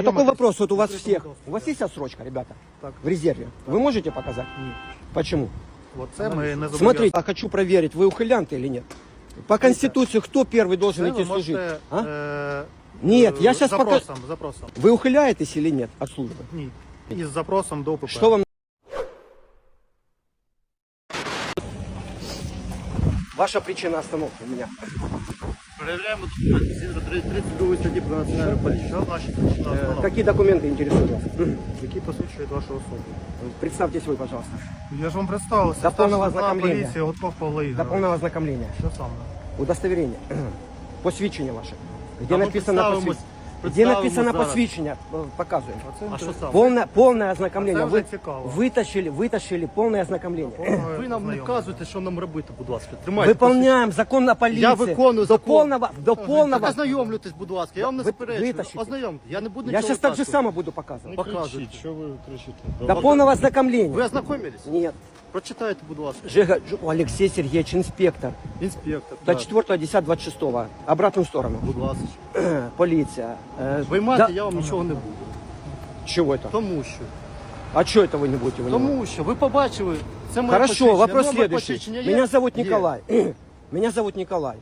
такой ознайомитись. вопрос, вот у вас Відкрийте, всех, будь ласка. у вас есть отсрочка, ребята, Так. в резерве? Вы можете показать? Ні. Почему? От це ми не зобов'язані. Смотрите, я хочу проверить, вы ухилянты или нет. По Конституции кто первый должен Це идти ви служить? можете, А? е, Нет, я е, сейчас пока... запросом, запросом. Вы ухиляетесь или нет от службы? Ні. І з запросом до ОПП. Что вам... Ваша причина остановки меня. Перевіряємо документи згідно 32 статті про національну поліцію. Що значить Э, установа? Какие документы интересуют вас? які посвідчують вашу особу? Представьтесь вы, пожалуйста. Я ж вам представився. До повного Старший лейтенант ознакомлення. поліції Гудков Павло До Ігорович. полного ознакомления. Що саме? Удостоверение. Посвідчення ваше. Где А ми написано представимось- посвідчення? Где представимо написано зараз. посвідчення? Э, Показываем. А це А що інтересно. саме? Полное, полное ознакомление. А це Вы, вже цікаво. вытащили, вытащили полное ознакомление. Ви нам не вказуєте, що нам робити, будь ласка. Тримайте. Выполняем закон на полиции. Я виконую до закон. полного, до Так полного. ознайомлюйтесь, будь ласка. Я вам не Ви- заперечую. витащите. Ознайомте. Я не буду Я нічого сейчас так же витащувати. само буду показывать. Показуйте. Що ви кричите? До полного ознакомления. Ви ознакомились? Нет. Прочитайте, будь ласка. Жига, Ж- Алексей Сергеевич, инспектор. Інспектор. До так. 4 10 26 Обратную сторону. Будь ласка. Полиция. Э, Виймати да- я вам нічого не буду. Чего это? Тому що. А что это вы не будете вынимать? Тому що ви побачили. Це моє Хорошо, посвідчення. вопрос Номер следующий. посвідчення є? Меня зовут Є. Николай. Меня зовут Николай.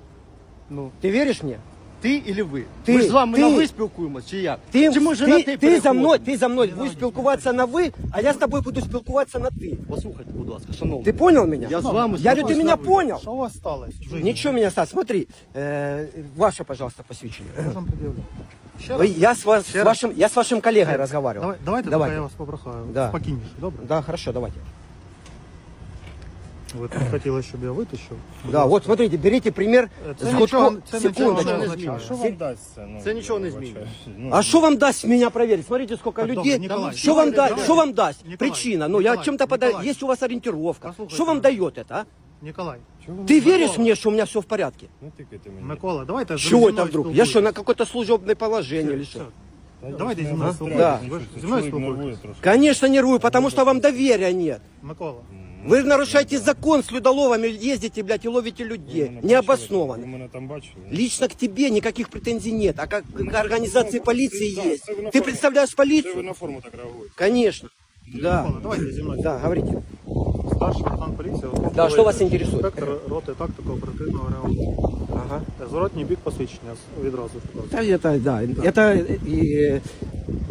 Ну, Ты веришь мне? ти і ви? Ти, Ми ж з вами ти. на ви спілкуємось, чи як? Ти, чи може ти, на ти, ти за мною, переходимо? ти за мною будеш спілкуватися на ви, а я з тобою буду спілкуватися на ти. Послухайте, будь ласка, шановний. Ты понял меня? Я з вами Я говорю, ты спілкуюсь меня на ви. понял? Що у вас сталося? в житті? Ничего меня стало. Смотри, э, ваше, пожалуйста, посвящение. Я вам пред'явлю. Ще Вы- раз. Я с, вас, Ще с, раз. вашим, я с вашим коллегой разговаривал. Давай, давайте, Давайте. давайте. я вас попрохаю. Да. Спокійніше, добре? Да, хорошо, давайте. Ви тут хотіли, щоб я витащив? Да, вот смотрите, берите пример Це с нічого, Гудко- це нічого Секундочку. не не означає. змінює. Що вам дасть це? Ну, Це нічого не я змінює. вибачаюсь. Ну, А что вам даст меня проверить? Смотрите, сколько Так, людей. добре, Николай, что вам Николай, даст? Что вам даст? Николай, Причина. Ну, я Николай, чем-то подаю. Николай. Есть у вас ориентировка. Послушайте Что вам меня. дает это, а? Ніколай, чого ви Ты мене- веришь мне, что у меня все в порядке? Не тикайте мені. Микола, давайте зі Чего мною это вдруг? Я спілкуйтесь. что, на какое-то служебное положение или что? Та Давайте я зі не мною знаю, спілкуйтесь. що Ви ж це зі мною чоловік нервує спілкуєтесь. трошки. Конечно, нервую, потому что вам доверия нет. Микола, Вы нарушаете закон с людоловами, ездите, блядь, и ловите Ви людей. мене бачили? Необоснованно. Ви мене там бачили? Лично к тебе никаких претензий нет. А как к организации полиции Да, есть. це ви на Ты форму. представляешь Це ви полицию? на форму так реагуєте. Конечно. Да. Микола, давайте зі мною. Да, говорите. Старший лейтенант поліції. Гудков Да, Павло що вас Ігорович, інтересує? Інспектор роти тактико оперативного реагування. Ага. Зворотній бік посвідчення відразу. будь ласка. Да, это, да, это, и,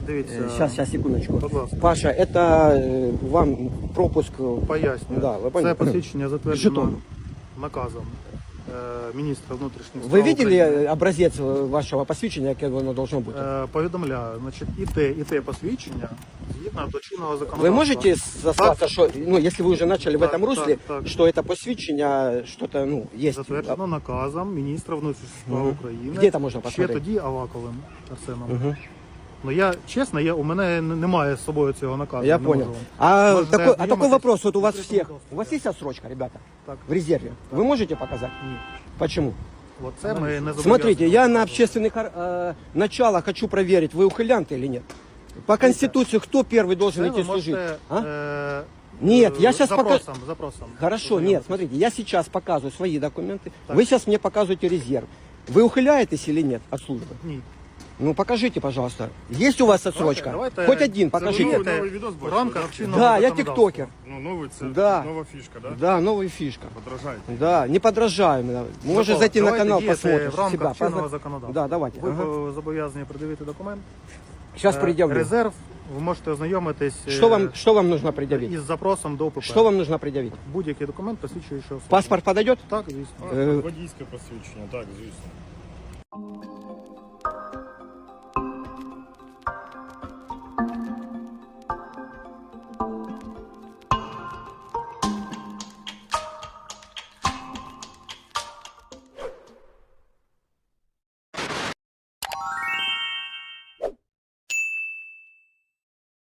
Дивіться. сейчас, сейчас, секундочку. Будь ласка. Паша, это э, вам пропуск. Пояснюю. Да, ви Це поняли. посвідчення затверджено Жетон. наказом е, міністра внутрішніх справ Вы видели України. э, образец э, вашего посвящения, какое оно должно быть? Е, Повідомляю, значить, і те, і те посвідчення згідно до чинного законодавства. Вы можете сослаться, что, ну, если вы уже начали в Так, этом русле, так, так. что это посвящение, что-то, ну, есть. Затверджено наказом міністра внутрішніх справ Мгм. України. Де це можна Ще посмотрети? тоді Аваковим Арсеном. Мгм. Ну я чесно, я, у мене н- немає з собою цього наказу. Я не понял. можу вам. А Можете такой, а ознакомитись. такой вопрос, вот у вас Відкрийте, всех, будь ласка. у вас есть отсрочка, ребята, Так. в резерве? Вы можете показать? Ні. Почему? От це ми не зобов'язані. Смотрите, я на общественных э, началах хочу проверить, вы ухилянты или нет. По Конституции кто первый должен Це идти ви служить? можете, А? е, Нет, я е, щас пока- запросом, запросом. Хорошо, нет, Ознайомитись. смотрите, я сейчас показываю свои документы, Так. вы сейчас мне показываете резерв. Вы ухиляетесь или нет от службы? Ні. Ну покажите, пожалуйста. Есть у вас отсрочка? давайте- Хоть один, Це ви покажите. новий, новий відос в бачите, рамках да? чинного Да, я законодавства. тиктокер. Ну, новий це Да. нова фішка, да? Да, новая фишка. Подражайте. Да, не подражаем. да. Можешь Микола, зайти на давайте канал, діяти посмотришь. в рамках себя, чинного позна- законодавства. Да, давайте. Ви ага. е, зобов'язані придивити документ. Сейчас Е, предъявлю. Резерв, ви можете ознайомитись е, Что вам, что вам нужно предъявить? із запросом до ОПП. Что вам нужно предъявить? Будь-який документ, посвідчуючий особу. Паспорт подойдет? Так, звісно. А, Е, Водійське посвідчення, так, звісно.